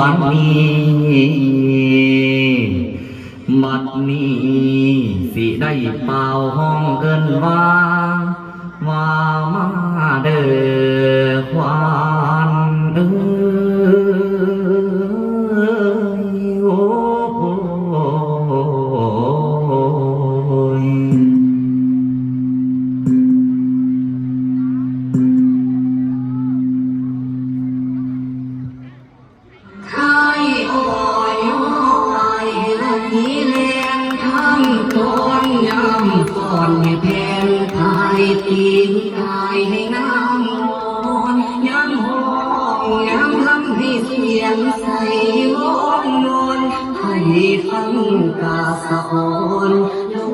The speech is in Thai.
บัดนี้บัดนี้สิได้เป่าห้องเกินว่าว่ามาเด้อควานเอ้ ตีนกายให้น้ำมนย้ำห้องย้ำลำให้เสียงใส่วอนนอนให้ฟังกาสะออนลง